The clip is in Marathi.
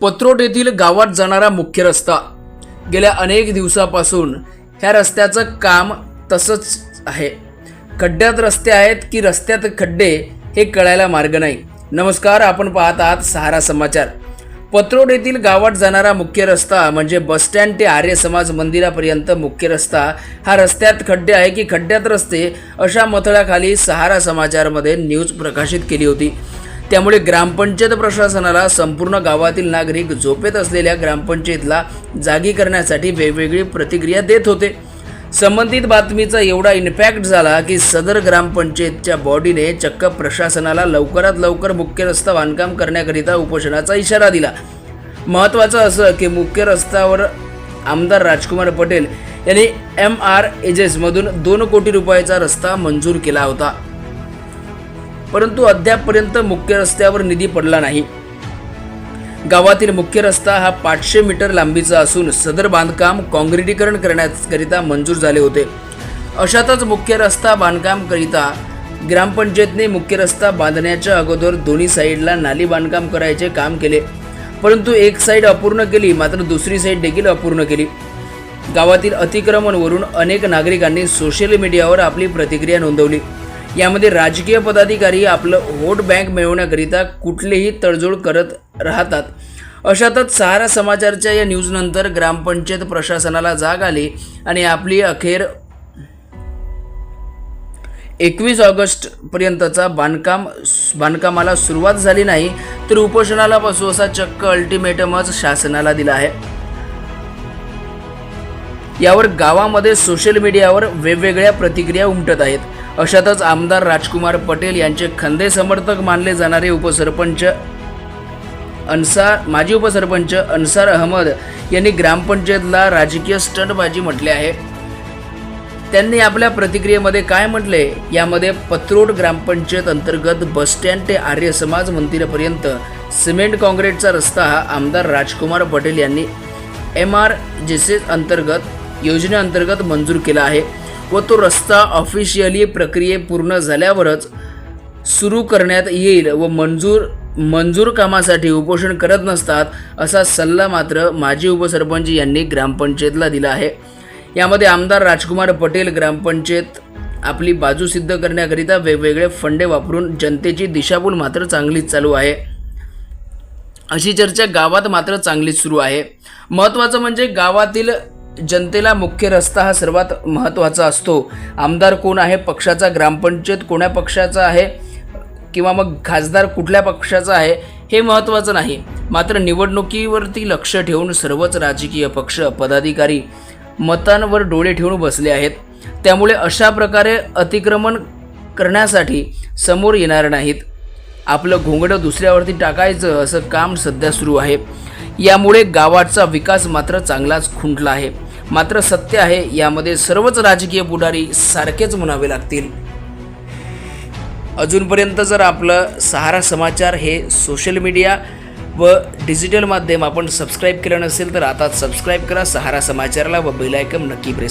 पत्रोट येथील गावात जाणारा मुख्य रस्ता. गेल्या अनेक दिवसापासून ह्या रस्त्याचं काम तसंच आहे. खड्ड्यात रस्ते आहेत की रस्त्यात खड्डे हे कळायला मार्ग नाही. नमस्कार आपण पाहत आहात सहारा समाचार. पत्रोड येथील गावात जाणारा मुख्य रस्ता म्हणजे बसस्टँड ते आर्य समाज मंदिरापर्यंत मुख्य रस्ता. हा रस्त्यात खड्डे आहे की खड्ड्यात रस्ते अशा मथळ्याखाली सहारा समाचारमध्ये न्यूज प्रकाशित केली होती. त्यामुळे ग्रामपंचायत प्रशासनाला संपूर्ण गावातील नागरिक झोपेत असलेल्या ग्रामपंचायतला जागी करण्यासाठी वेगवेगळी प्रतिक्रिया देत होते. संबंधित बातमीचा एवढा इम्पॅक्ट झाला की सदर ग्रामपंचायतच्या बॉडीने चक्क प्रशासनाला लवकरात लवकर मुख्य रस्ता बांधकाम करण्याकरिता उपोषणाचा इशारा दिला. महत्त्वाचं असं की मुख्य रस्त्यावर आमदार राजकुमार पटेल यांनी एम आर एजेसमधून दोन कोटी रुपयाचा रस्ता मंजूर केला होता. परंतु अद्यापपर्यंत मुख्य रस्त्यावर निधी पडला नाही. गावातील मुख्य रस्ता हा पाचशे मीटर लांबीचा असून सदर बांधकाम काँक्रिटीकरण करण्याकरिता मंजूर झाले होते. अशातच मुख्य रस्ता बांधकामकरिता ग्रामपंचायतने मुख्य रस्ता बांधण्याच्या अगोदर दोन्ही साईडला नाली बांधकाम करायचे काम केले. परंतु एक साईड अपूर्ण केली मात्र दुसरी साईड देखील अपूर्ण केली. गावातील अतिक्रमणवरून अनेक नागरिकांनी सोशल मीडियावर आपली प्रतिक्रिया नोंदवली. यामध्ये राजकीय पदाधिकारी आपलं व्होट बँक मिळवण्याकरिता कुठलीही तडजोड करत राहतात. अशातच सहारा समाचारच्या या न्यूजनंतर ग्रामपंचायत प्रशासनाला जाग आली आणि आपली अखेर एकवीस ऑगस्ट पर्यंतचा बांधकाम बांधकामाला सुरुवात झाली नाही तर उपोषणाला बसू असा चक्क अल्टिमेटमच शासनाला दिला आहे. यावर गावामध्ये सोशल मीडियावर वेगवेगळ्या प्रतिक्रिया उमटत आहेत. अशातच आमदार राजकुमार पटेल यांचे खंदे समर्थक मानले जाणारे उपसरपंच अन्सार माजी उपसरपंच अन्सार अहमद यांनी ग्रामपंचायतला राजकीय स्टंटबाजी म्हटले आहे. त्यांनी आपल्या प्रतिक्रियेमध्ये काय म्हटले? यामध्ये पत्रोड ग्रामपंचायत अंतर्गत बसस्टँड ते आर्य समाज मंदिरापर्यंत सिमेंट काँक्रीटचा रस्ता हा आमदार राजकुमार पटेल यांनी एम आर जेसेस अंतर्गत योजनेअंतर्गत मंजूर केला आहे. व तो रस्ता ऑफिशियली प्रक्रिये पूर्ण झाल्यावरच सुरू करण्यात येईल व मंजूर मंजूर कामासाठी उपोषण करत नसतात असा सल्ला मात्र माजी उपसरपंच यांनी ग्रामपंचायतला दिला आहे. यामध्ये आमदार राजकुमार पटेल ग्रामपंचायत आपली बाजू सिद्ध करण्याकरिता वेगवेगळे फंडे वापरून जनतेची दिशाभूल मात्र चांगलीच चालू आहे. अशी चर्चा गावात मात्र चांगलीच सुरू आहे. महत्त्वाचं म्हणजे गावातील जनतेला मुख्य रस्ता हा सर्वात महत्त्वाचा असतो. आमदार कोण आहे? पक्षाचा ग्रामपंचायत कोण्या पक्षाचा आहे? किंवा मग खासदार कुठल्या पक्षाचा आहे? हे महत्त्वाचं नाही. मात्र निवडणुकीवरती लक्ष ठेवून सर्वच राजकीय पक्ष पदाधिकारी मतांवर डोळे ठेवून बसले आहेत. त्यामुळे अशा प्रकारे अतिक्रमण करण्यासाठी समोर येणार नाहीत. आपलं घोंगडं दुसऱ्यावरती टाकायचं असं काम सध्या सुरू आहे. यामुळे गावाचा विकास मात्र चांगलाच खुंटला आहे. मात्र सत्य आहे यामध्ये सर्वच राजकीय पुढारी सारखेच म्हणावे लागतील. अजूनपर्यंत जर आपलं सहारा समाचार हे सोशल मीडिया व डिजिटल माध्यम आपण सबस्क्राईब केलं नसेल तर आता सबस्क्राईब करा सहारा समाचारला व बेलायकम नक्की प्रेस